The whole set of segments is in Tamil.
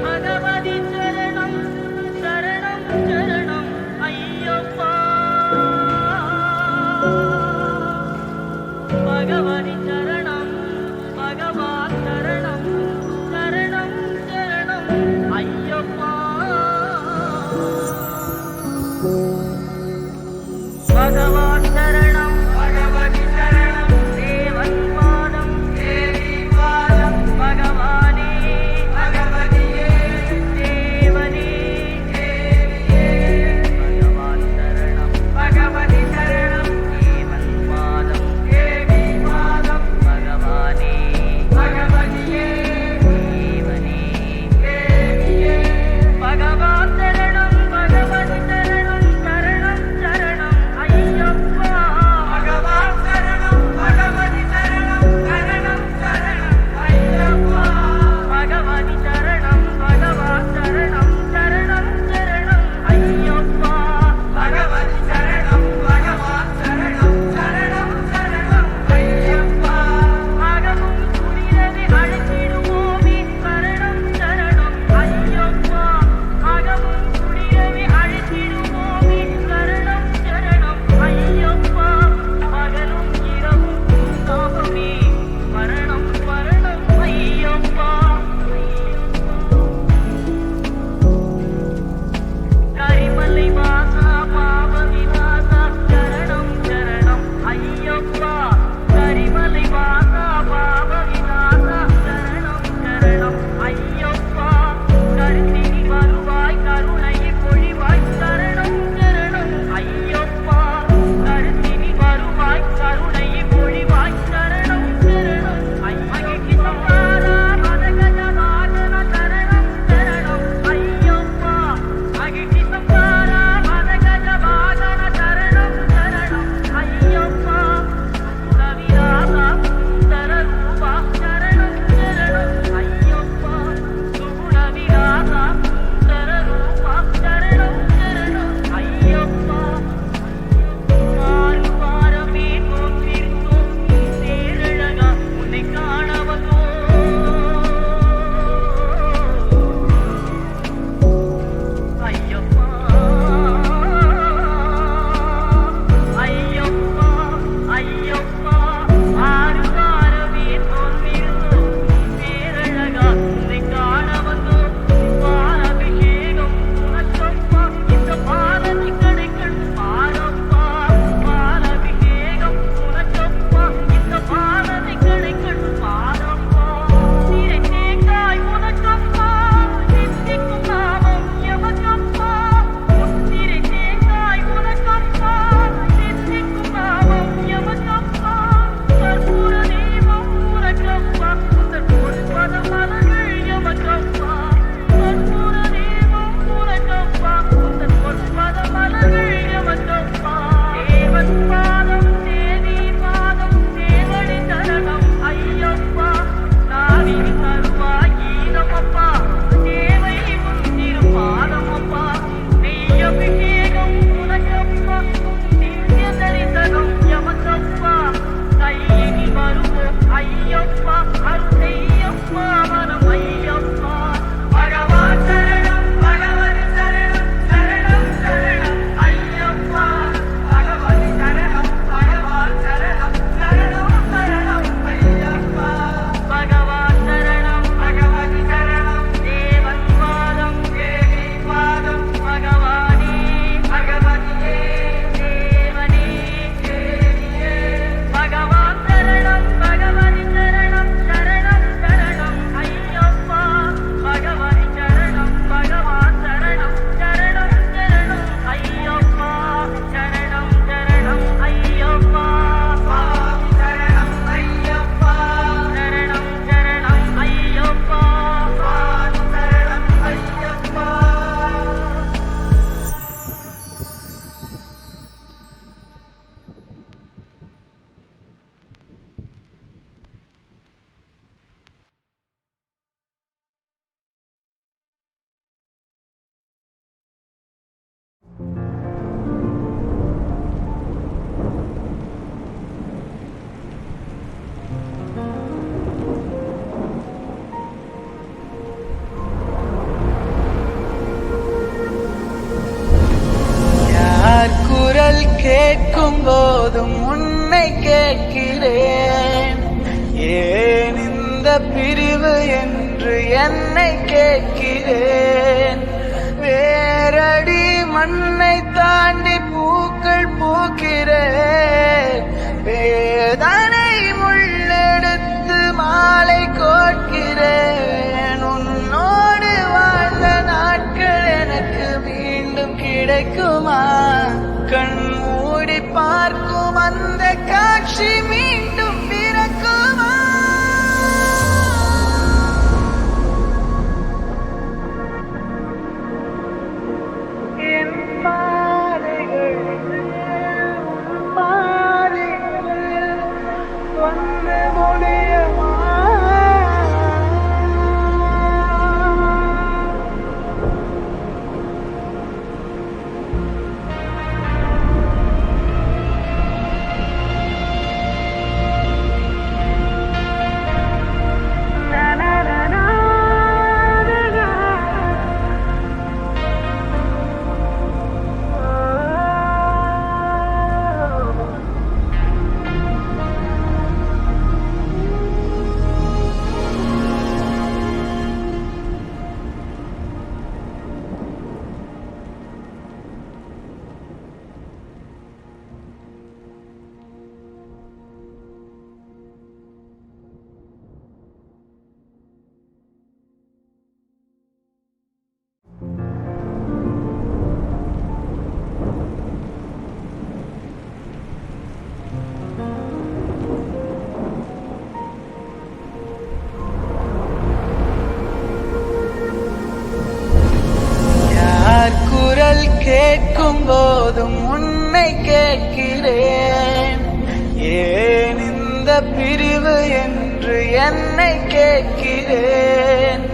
Adam. வந்தேன் ஏன் இந்த பிரிவு என்று என்னை கேட்கிறேன்? வேரடி மண்ணை தாண்டி பூக்கள் பூக்கிறேன். வேதனை முள்ளெடுத்து மாலை கோட்கிறேன் உன்னோடு வாழ்ந்த நாட்கள் எனக்கு மீண்டும் கிடைக்குமா? கண் மூடி பார்க்கும் அந்த காட்சி மீ கேட்கிறேன்.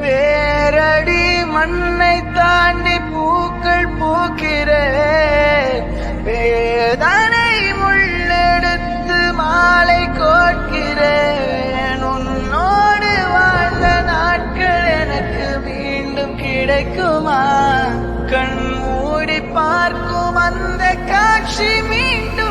வேரடி மண்ணை தாண்டி பூக்கள் பூக்கிறேன். வேதனை முள்ளெடுத்து மாலை கோட்கிறேன் உன்னோடு வாழ்ந்த நாட்கள் எனக்கு மீண்டும் கிடைக்குமா? கண் மூடி பார்க்கும் அந்த காட்சி மீண்டும்